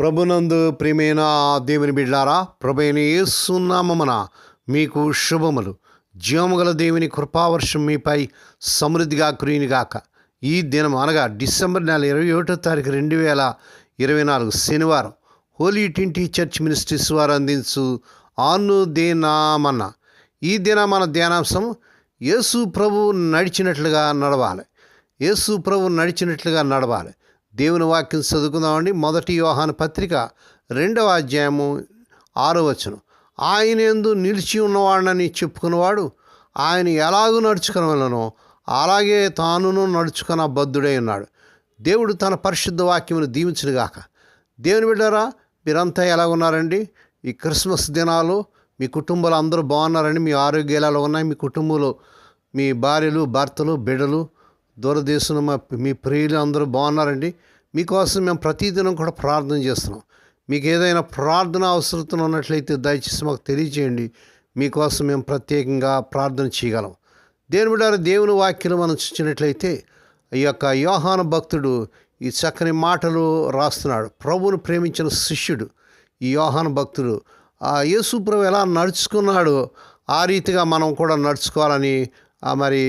ప్రభునందు ప్రియమైన దేవుని బిడ్లారా ప్రభైన యేసునామమున మీకు శుభములు. జీవముగల దేవుని కృపావర్షం మీపై సమృద్ధిగా కురియునిగాక ఈ దినం అనగా డిసెంబర్ నెల ఇరవై ఒకటో తారీఖు రెండు వేల ఇరవై నాలుగు శనివారం హోలీ టింటి చర్చ్ మినిస్ట్రీస్ వారు అందించు ఆను దేనామన్న. ఈ దిన మన ధ్యానాంశం యేసు ప్రభు నడిచినట్లుగా నడవాలి. యేసు ప్రభు నడిచినట్లుగా నడవాలి. దేవుని వాక్యం చదువుకుందామండి. మొదటి యోహాను పత్రిక రెండవ అధ్యాయము ఆరో వచనం. ఆయన ఎందు నిలిచి ఉన్నవాడని చెప్పుకున్నవాడు ఆయన ఎలాగూ నడుచుకునవలనో అలాగే తానును నడుచుకున్న బద్ధుడై ఉన్నాడు. దేవుడు తన పరిశుద్ధ వాక్యమును దీవించునుగాక దేవుని బిడ్డరా మీరంతా ఎలా ఉన్నారండి? ఈ క్రిస్మస్ దినాలు మీ కుటుంబాలు అందరూ బాగున్నారండి. మీ ఆరోగ్యాలు ఎలా ఉన్నాయి? మీ కుటుంబంలో మీ భార్యలు భర్తలు బిడ్డలు దూరదేశం మా మీ ప్రియులు అందరూ బాగున్నారండి. మీకోసం మేము ప్రతిదినం కూడా ప్రార్థన చేస్తున్నాం. మీకు ఏదైనా ప్రార్థన అవసరం ఉన్నట్లయితే దయచేసి మాకు తెలియచేయండి. మీకోసం మేము ప్రత్యేకంగా ప్రార్థన చేయగలం. దేవుని బిడ్డారు దేవుని వాక్యం మనం చూసినట్లయితే ఈ యొక్క యోహాన భక్తుడు ఈ చక్కని మాటలు రాస్తున్నాడు. ప్రభువును ప్రేమించిన శిష్యుడు ఈ యోహాన భక్తుడు. ఆ యేసుప్రభు ఎలా నడుచుకున్నాడో ఆ రీతిగా మనం కూడా నడుచుకోవాలని మరి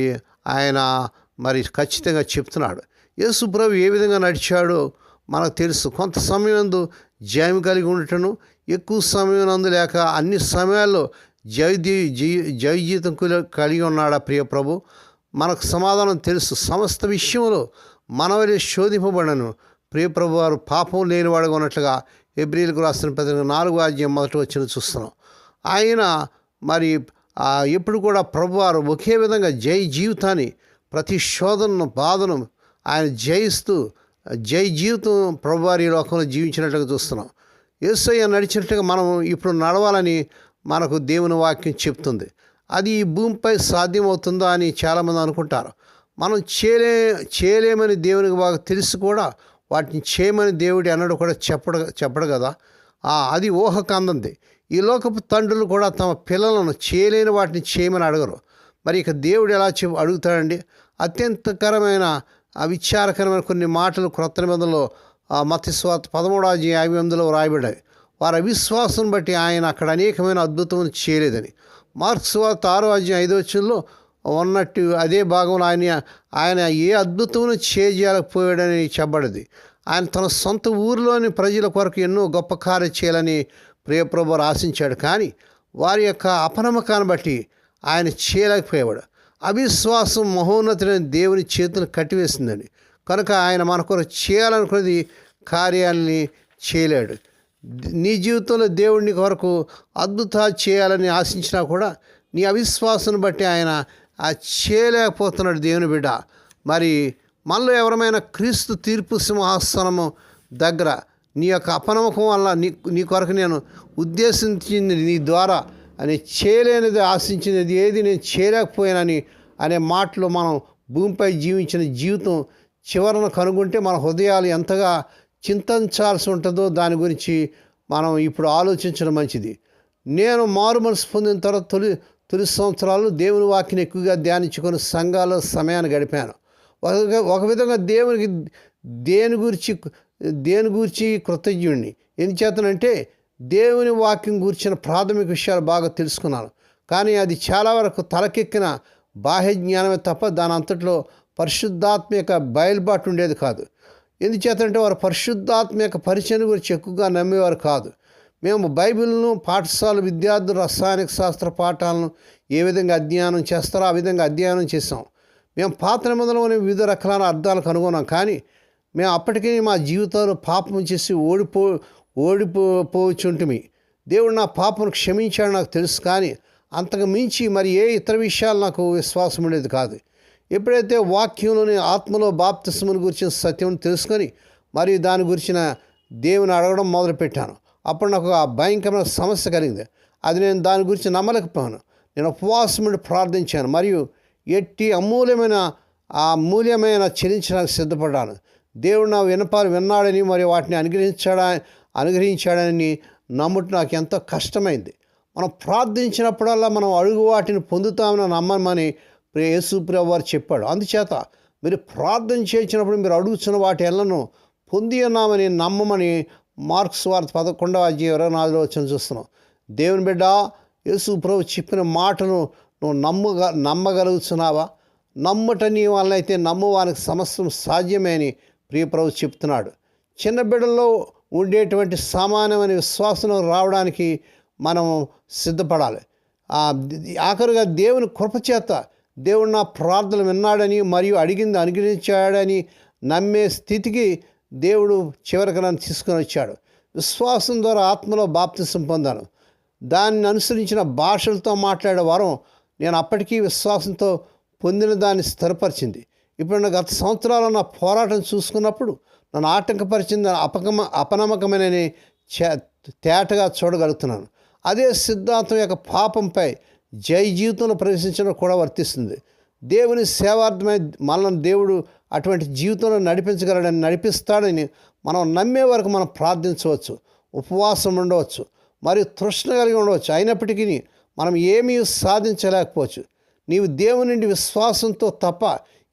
ఆయన మరి ఖచ్చితంగా చెప్తున్నాడు. యేసుప్రభు ఏ విధంగా నడిచాడో మనకు తెలుసు. కొంత సమయం నందు జయం కలిగి ఉండటను ఎక్కువ సమయం నందు లేక అన్ని సమయాల్లో జయ జయ జీవితం కలిగి ఉన్నాడు ప్రియ ప్రభు? మనకు సమాధానం తెలుసు. సమస్త విషయంలో మనవరి శోధింపబడను. ప్రియ ప్రభు వారు పాపం లేనివాడుగా ఉన్నట్లుగా ఎబ్రిల్కు రాసిన పత్రిక నాలుగు అధ్యాయం మొదటి వచ్చిన చూస్తున్నాం. ఆయన మరి ఎప్పుడు కూడా ప్రభువారు ఒకే విధంగా జై జీవితాన్ని ప్రతి శోధనను బాధను ఆయన జయిస్తూ జై జీవితం ప్రభువారి లోకంలో జీవించినట్లుగా చూస్తున్నాం. యేసయ్య నడిచినట్టుగా మనం ఇప్పుడు నడవాలని మనకు దేవుని వాక్యం చెప్తుంది. అది ఈ భూమిపై సాధ్యమవుతుందా అని చాలామంది అనుకుంటారు. మనం చేయలే చేయలేమని దేవునికి బాగా తెలిసి కూడా వాటిని చేయమని దేవుడి అన్నాడు కూడా చెప్పడు చెప్పడు కదా. ఆ, అది ఊహకు అందంది ఈ లోకపు తండ్రులు కూడా తమ పిల్లలను చేయలేని వాటిని చేయమని అడగరు. మరి ఇక దేవుడు ఎలా చె అడుగుతాడండి? అత్యంతకరమైన విచారకరమైన కొన్ని మాటలు క్రొత్త నిబంధనలో మత్స్వాత పదమూడవ యాభై ఎనిమిదిలో రాయబడ్డాయి వారి అవిశ్వాసం బట్టి ఆయన అక్కడ అనేకమైన అద్భుతం చేయలేదని. మార్క్స్ వార్త ఆరో అధ్యాయం ఐదో వచ్చంలో ఉన్నట్టు అదే భాగంలో ఆయన ఆయన ఏ అద్భుతమును చేయలేకపోయాడని చెప్పబడింది. ఆయన తన సొంత ఊరిలోని ప్రజల కొరకు ఎన్నో గొప్ప కార్యం చేయాలని ప్రియప్రభు ఆశించాడు కానీ వారి యొక్క అపనమ్మకాన్ని బట్టి ఆయన చేయలేకపోయేవాడు. అవిశ్వాసం మహోన్నతుడైన దేవుని చేతులు కట్టివేసిందని కనుక ఆయన మన కొరకు చేయాలనుకున్నది కార్యాలని చేయలేడు. నీ జీవితంలో దేవుడిని కొరకు అద్భుతాలు చేయాలని ఆశించినా కూడా నీ అవిశ్వాసం బట్టి ఆయన ఆ చేయలేకపోతున్నాడు దేవుని బిడ్డ. మరి మనలో ఎవరమైనా క్రీస్తు తీర్పు సింహాసనము దగ్గర నీ యొక్క అపనమ్మకం వల్ల నీ నీ కొరకు నేను ఉద్దేశించింది నీ ద్వారా అని చేయలేనిది ఆశించినది ఏది నేను చేయలేకపోయానని అనే మాటలు మనం భూమిపై జీవించిన జీవితం చివరన కనుగొంటే మన హృదయాలు ఎంతగా చింతించాల్సి ఉంటుందో దాని గురించి మనం ఇప్పుడు ఆలోచించడం మంచిది. నేను మారు మనసు పొందిన తర్వాత తొలి తొలి సంవత్సరాలు దేవుని వాక్యని ఎక్కువగా ధ్యానించుకొని సంఘాల్లో సమయాన్ని గడిపాను. ఒక ఒక విధంగా దేవునికి దేని గురించి దేని గురించి కృతజ్ఞుడిని. ఎందుచేతనంటే దేవుని వాక్యం గురించిన ప్రాథమిక విషయాలు బాగా తెలుసుకున్నాను. కానీ అది చాలా వరకు తలకెక్కిన బాహ్య జ్ఞానమే తప్ప దాని అంతట్లో పరిశుద్ధాత్మ యొక్క బయలుబాటు ఉండేది కాదు. ఎందుచేతంటే వారు పరిశుద్ధాత్మ యొక్క పరిచయం గురించి ఎక్కువగా నమ్మేవారు కాదు. మేము బైబిల్ను పాఠశాల విద్యార్థులు రసాయనిక శాస్త్ర పాఠాలను ఏ విధంగా అధ్యయనం చేస్తారో ఆ విధంగా అధ్యయనం చేసాం మేము పాత నిబంధనలోని వివిధ రకాల అర్థాలు కనుగొన్నాం కానీ మేము అప్పటికీ మా జీవితంలో పాపం చేసి ఓడిపో ఓడిపోవచ్చుంటిమి దేవుడు నా పాపను క్షమించాడు నాకు తెలుసు కానీ అంతకు మించి మరి ఏ ఇతర విషయాలు నాకు విశ్వాసం ఉండేది కాదు. ఎప్పుడైతే వాక్యంలోని ఆత్మలో బాప్తిస్మని గురించిన సత్యం తెలుసుకొని మరియు దాని గురించిన దేవుని అడగడం మొదలుపెట్టాను. అప్పుడు నాకు ఆ భయంకరమైన సమస్య కలిగింది. అది నేను దాని గురించి నమ్మలేకపోయాను. నేను ఉపవాసం ఉండి ప్రార్థించాను. మరియు ఎట్టి అమూల్యమైన ఆ మూల్యమైన చెల్లించడానికి సిద్ధపడ్డాను. దేవుడు నా వినపాలు విన్నాడని మరియు వాటిని అనుగ్రహించాడా అనుగ్రహించాడని నమ్ముట నాకు ఎంతో కష్టమైంది. మనం ప్రార్థించినప్పుడల్లా మనం అడుగు వాటిని పొందుతామని నమ్మమని ప్రియ యేసు వారు చెప్పాడు. అందుచేత మీరు ప్రార్థన చేసినప్పుడు మీరు అడుగుతున్న వాటి ఎల్లను పొంది ఉన్నామని నమ్మమని మార్క్స్ వార్త పదకొండవ అధ్యాయం ఇరవై నాలుగులో వచ్చిన చూస్తున్నాం. దేవుని బిడ్డ యేసు ప్రభు చెప్పిన మాటను నువ్వు నమ్మగ నమ్మగలుగుతున్నావా? నమ్మట నీ వలన అయితే నమ్మువానికి సమస్తం సాధ్యమే అని ప్రియప్రభు చెప్తున్నాడు. చిన్న బిడ్డల్లో ఉండేటువంటి సమానమైన విశ్వాసం రావడానికి మనం సిద్ధపడాలి. ఆ ఆఖరుగా దేవుని కృపచేత దేవుడు నా ప్రార్థన విన్నాడని మరియు అడిగింది అనుగ్రహించాడని నమ్మే స్థితికి దేవుడు చివరికి నన్ను తీసుకొని వచ్చాడు. విశ్వాసం ద్వారా ఆత్మలో బాప్తిసం పొందాను. దాన్ని అనుసరించిన భాషలతో మాట్లాడే వరం నేను అప్పటికీ విశ్వాసంతో పొందిన దాన్ని స్థిరపరిచింది. ఇప్పుడు నా గత సంవత్సరాలు నా పోరాటం చూసుకున్నప్పుడు నన్ను ఆటంకపరిచింది అపకమ అపనమ్మకమైన తేటగా చూడగలుగుతున్నాను. అదే సిద్ధాంతం యొక్క పాపంపై జై జీవితంలో ప్రవేశించడం కూడా వర్తిస్తుంది. దేవుని సేవార్థమై మనల్ని దేవుడు అటువంటి జీవితంలో నడిపించగలడని నడిపిస్తాడని మనం నమ్మే వరకు మనం ప్రార్థించవచ్చు ఉపవాసం ఉండవచ్చు మరియు తృష్ణ కలిగి ఉండవచ్చు. అయినప్పటికీ మనం ఏమీ సాధించలేకపోవచ్చు. నీవు దేవుని నుండి విశ్వాసంతో తప్ప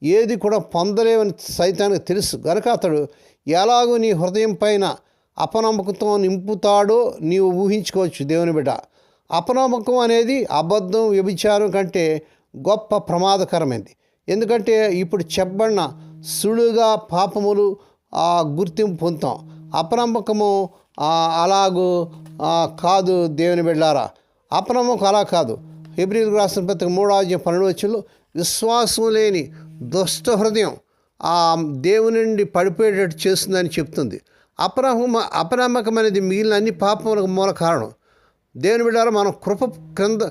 ఏది కూడా పొందలేవని సైతానికి తెలుసు. గనక అతడు ఎలాగో నీ హృదయం పైన అపనమ్మకంతో నింపుతాడో నీవు ఊహించుకోవచ్చు దేవుని బిడ్డ. అపనమ్మకం అనేది అబద్ధం వ్యభిచారం కంటే గొప్ప ప్రమాదకరమైంది. ఎందుకంటే ఇప్పుడు చెప్పబడిన సుడుగా పాపములు గుర్తింపు పొందుతాం. అపనమ్మకము అలాగూ కాదు దేవుని బిడ్డారా అపనమ్మకం అలా కాదు. ఫిబ్రిల్ రాసిన పత్రిక మూడో అధ్యాయం పన్నెండు వచ్చులు విశ్వాసం లేని దుష్ట హృదయం ఆ దేవుని నుండి పడిపోయేటట్టు చేస్తుందని చెప్తుంది. అపనమ్మ అపనమ్మకం అనేది మిగిలిన అన్ని పాపములకు మూల కారణం. దేవుని బిడ్డారా మనం కృప క్రింద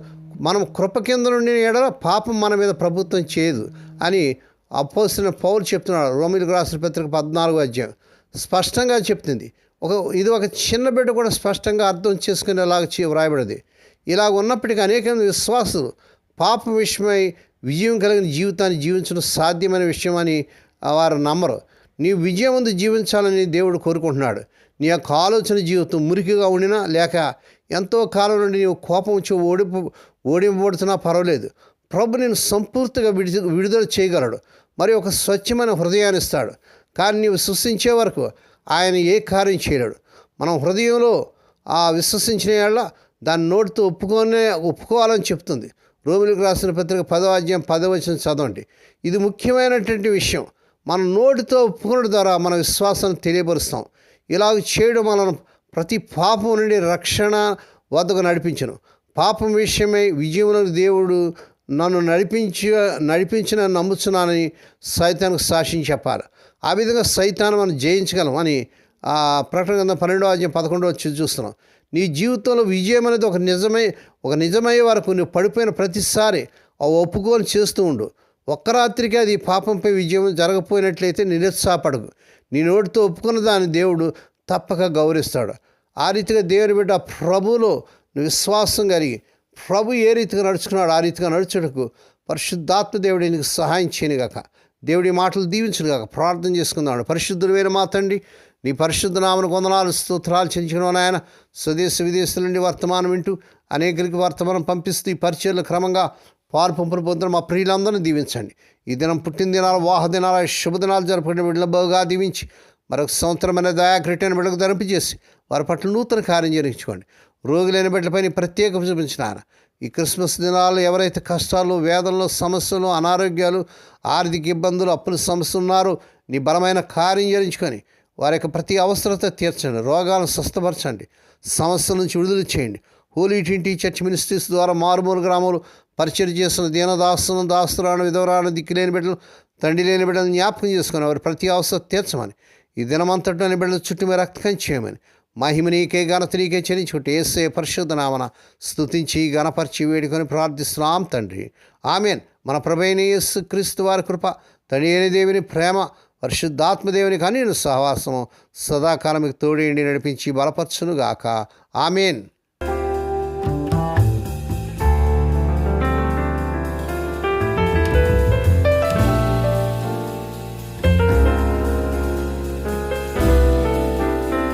మనం కృప కింద నుండి ఎడల పాపం మన మీద ప్రభుత్వం చేయదు అని అపోసిన పౌరు చెప్తున్నాడు. రోమిల్ రాసిన పత్రిక పద్నాలుగో అధ్యాయం. స్పష్టంగా చెప్తుంది. ఒక ఇది ఒక చిన్న బిడ్డ కూడా స్పష్టంగా అర్థం చేసుకునేలాగా వ్రాయబడింది. ఇలా ఉన్నప్పటికీ అనేక విశ్వాసులు పాప విషయమై విజయం కలిగిన జీవితాన్ని జీవించడం సాధ్యమైన విషయం అని వారు నమ్మరు. నీ విజయం ముందు జీవించాలని దేవుడు కోరుకుంటున్నాడు. నీ యొక్క ఆలోచన జీవితం మురికిగా ఉండినా లేక ఎంతో కాలం నుండి నీవు కోపం వచ్చి ఓడిపో ఓడింపబడుతున్నా పర్వాలేదు. ప్రభు నేను సంపూర్తిగా విడి విడుదల చేయగలడు. మరి ఒక స్వచ్ఛమైన హృదయాన్ని ఇస్తాడు. కానీ నీవు సృష్టించే వరకు ఆయన ఏ కార్యం చేయలేడు. మనం హృదయంలో ఆ విశ్వసించిన వాళ్ళ దాన్ని నోటితో ఒప్పుకొనే ఒప్పుకోవాలని చెప్తుంది. రోమిలకు రాసిన పత్రిక పదవాద్యం పదవచనం చదవండి. ఇది ముఖ్యమైనటువంటి విషయం. మన నోటితో ఒప్పుకోవడం ద్వారా మన విశ్వాసాన్ని తెలియపరుస్తాం. ఇలాగ చేయడం మనం ప్రతి పాపం నుండి రక్షణ వద్దకు నడిపించను. పాపం విషయమై విజయములకు దేవుడు నన్ను నడిపించి నడిపించిన నమ్ముచున్నానని సైతానికి సాక్షిని చెప్పాలి. ఆ విధంగా సైతాన్ని మనం జయించగలం అని ప్రకటన ప్రకటన పన్నెండో అధ్యాయం పదకొండో వచ్చి చూస్తున్నాం. నీ జీవితంలో విజయం అనేది ఒక నిజమై ఒక నిజమయ్యే వరకు నువ్వు పడిపోయిన ప్రతిసారి ఆ ఒప్పుకోని చేస్తూ ఉండు. ఒక్క రాత్రికి అది పాపంపై విజయం జరగపోయినట్లయితే నిరుత్సాహపడకు. నీ నోటితో ఒప్పుకున్న దాన్ని దేవుడు తప్పక గౌరవిస్తాడు. ఆ రీతిగా దేవుని బిడ్డ ప్రభులో విశ్వాసం కలిగి ప్రభు ఏ రీతిగా నడుచుకున్నాడు ఆ రీతిగా నడుచుటకు పరిశుద్ధాత్మ దేవుడు నీకు సహాయం చేయనుగాక. దేవుడి మాటలు దీవించను కాక ప్రార్థన చేసుకుందాడు పరిశుద్ధుడు వేరే మా తండ్రి నీ పరిశుద్ధనామను కొందనాలు స్తోత్రాలు చెంచుకున్నావు నాయన. స్వదేశ విదేశాల నుండి వర్తమానం వింటూ అనేకరికి వర్తమానం పంపిస్తూ ఈ పరిచయలు క్రమంగా పాలు పంపులు పొందుతున్న మా ప్రియులందరినీ దీవించండి. ఈ దినం పుట్టిన దినాలు వాహ దినాలు శుభదినాలు జరుపుకునే బిడ్డల బాగా దీవించి మరొక సంవత్సరమైన దయాక్రిటైన బిడ్డకు ధరింపజేసి వారి పట్ల నూతన కార్యం జరిగించుకోండి. రోగులైన బిడ్డలపైన ప్రత్యేక చూపించిన ఈ క్రిస్మస్ దినాలు ఎవరైతే కష్టాలు వేదనలు సమస్యలు అనారోగ్యాలు ఆర్థిక ఇబ్బందులు అప్పుల సమస్యలు ఉన్నారో నీ బలమైన కార్యం చేయించుకొని వారి యొక్క ప్రతి అవసరత తీర్చండి. రోగాలను స్వస్థపరచండి. సమస్యల నుంచి విడుదల చేయండి. హోలీ ట్వంటీ చర్చ్ మినిస్ట్రీస్ ద్వారా మారుమూల గ్రామాలు పరిచయం చేస్తున్న దీనదాసులను దాస్తురాను విధవరాను దిక్కులేని బిడ్డలు తండ్రి లేని బిడ్డలను జ్ఞాపకం చేసుకుని వారి ప్రతి అవసరం తీర్చమని ఈ దినమంతటి బిడ్డలు చుట్టూ మీరు రక్తకం చేయమని మహిమ నీకే ఘనత నీకే చెల్లించుకుంటే ఏసే పరిశుద్ధ నామన స్థుతించి గణపరిచి వేడుకొని ప్రార్థిస్తున్నాం తండ్రి. ఆమెన్. మన ప్రభైన యేసు క్రీస్తు వారి కృప తండ్రి దేవుని ప్రేమ పరిశుద్ధాత్మదేవుని కానీ నేను సహవాసము సదాకాలం మీకు తోడేండి నడిపించి బలపరచునుగాక. ఆమెన్.